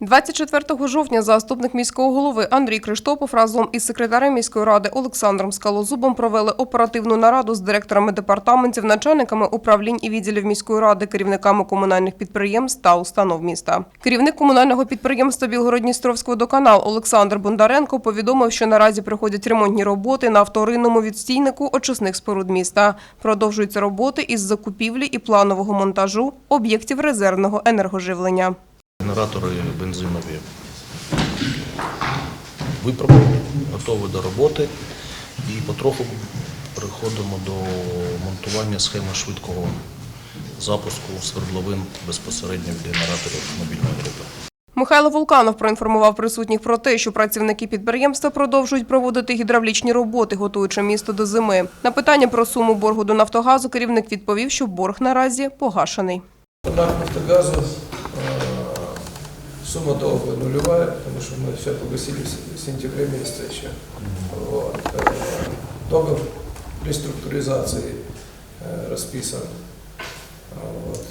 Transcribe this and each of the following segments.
24 жовтня заступник міського голови Андрій Криштопов разом із секретарем міської ради Олександром Скалозубом провели оперативну нараду з директорами департаментів, начальниками управлінь і відділів міської ради, керівниками комунальних підприємств та установ міста. Керівник комунального підприємства Білгородністровський водоканал Олександр Бондаренко повідомив, що наразі приходять ремонтні роботи на вторинному відстійнику очисних споруд міста. Продовжуються роботи із закупівлі і планового монтажу об'єктів резервного енергоживлення. Генератори бензинові випробовані, готові до роботи і потроху переходимо до монтування схеми швидкого запуску свердловин безпосередньо від генераторів мобільної групи. Михайло Волканов проінформував присутніх про те, що працівники підприємства продовжують проводити гідравлічні роботи, готуючи місто до зими. На питання про суму боргу до Нафтогазу керівник відповів, що борг наразі погашений. «Нафтогазу» э, сумма долга нулевая, потому что мы все погасили с сентября месяца еще. Вот. Э, Договор реструктуризации э, расписан э, вот,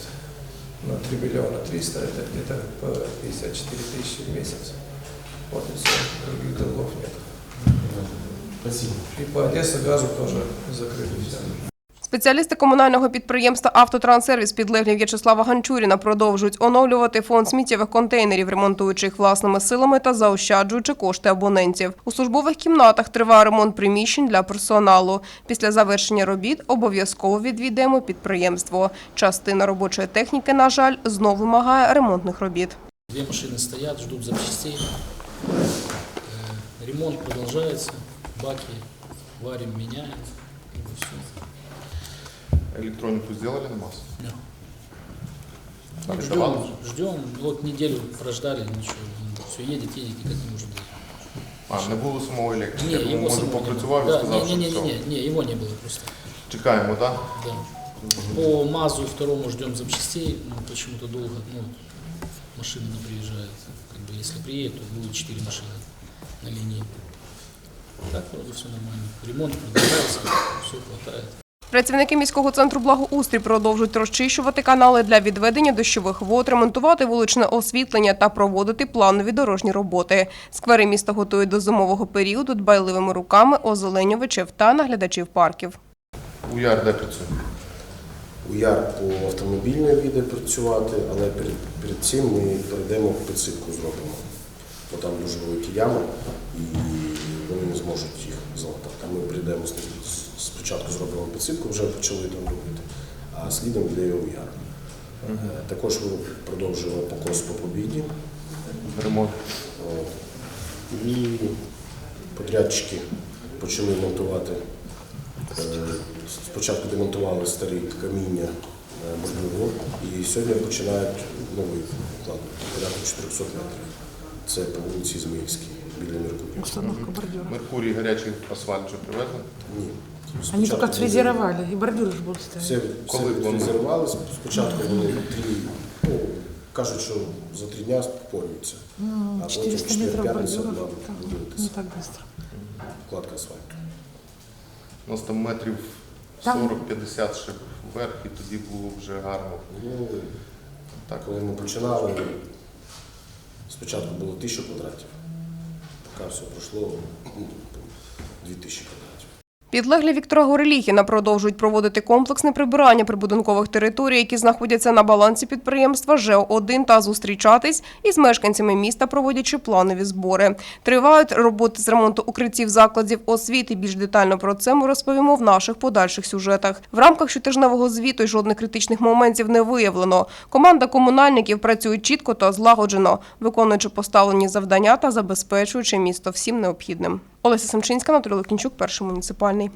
на 3 миллиона 300, это где-то по 54 тысячи в месяц. Вот и все, других долгов нет. Спасибо. И по Одесса газу тоже закрыли все. Спеціалісти комунального підприємства «Автотранссервіс» підлеглі В'ячеслава Ганчуріна продовжують оновлювати фонд сміттєвих контейнерів, ремонтуючи їх власними силами та заощаджуючи кошти абонентів. У службових кімнатах триває ремонт приміщень для персоналу. Після завершення робіт обов'язково відвідаємо підприємство. Частина робочої техніки, на жаль, знову вимагає ремонтних робіт. Две машины стоят, ждут запчастей. Ремонт продолжается, баки варим, меняем. Электронику сделали на массу? Да. Так, Ждем, ждем. Вот неделю прождали, ничего. Все едет, едет, никак не может быть. А, не було самого електрика. Не, Я думаю, его може самого не попрацював і было. Да, сказав, не, що не, не, все. не, не, его не было просто. Чекаємо, так? Да. По МАЗу второму ждем запчастей. Ну, почему-то долго, ну, машина не приезжает. Как бы, если приедет, то будет 4 машины на линии. Так вроде все нормально. Ремонт продолжается, все хватает. Працівники міського центру благоустрій продовжують розчищувати канали для відведення дощових вод, ремонтувати вуличне освітлення та проводити планові дорожні роботи. Сквери міста готують до зимового періоду дбайливими руками озеленювачів та наглядачів парків. У Яр де працює? УЯР по автомобільної піде працювати, але перед, перед цим ми перейдемо підсипку зробимо. Бо там дуже великі ями і вони не зможуть їх залатати. Ми прийдемо спочатку зробимо підсипку, вже почали там робити, а слідом для УЯР. Е, Також ми продовжуємо покос по побіді. Ремонт. І подрядчики почали монтувати. е, Спочатку демонтували старі каміння е, і сьогодні починають новий уклад порядку 400 метрів. Це по вулиці Зміївській, біля Меркурія. Установка бордюра. Меркурій гарячий асфальт вже привезли? Ні. Они Спочатку только отфрезеровали, и бордюры же будут стоять. Все, Коли все планують? відфрезерували. Спочатку вони три, ну, кажуть, що за три дня спорюються. Ну, А потім 400 четвер, метров п'ятниця, бордюров. мабуть, так, Не так быстро. вкладка асфальту. У нас там метрів Там- 40-50 ще вверх, і тоді було вже гарно. Ну, Так, Коли ми починали, спочатку було 1000 квадратів, поки все пройшло ну, 2000 квадратів. Підлеглі Віктора Гореліхіна продовжують проводити комплексне прибирання прибудинкових територій, які знаходяться на балансі підприємства ЖЕО-1 та зустрічатись із мешканцями міста, проводячи планові збори. Тривають роботи з ремонту укриттів закладів освіти. Більш детально про це ми розповімо в наших подальших сюжетах. В рамках щотижневого звіту жодних критичних моментів не виявлено. Команда комунальників працює чітко та злагоджено, виконуючи поставлені завдання та забезпечуючи місто всім необхідним. Олеся Семчинська, Анатолій Лукінчук, перший муніципальний.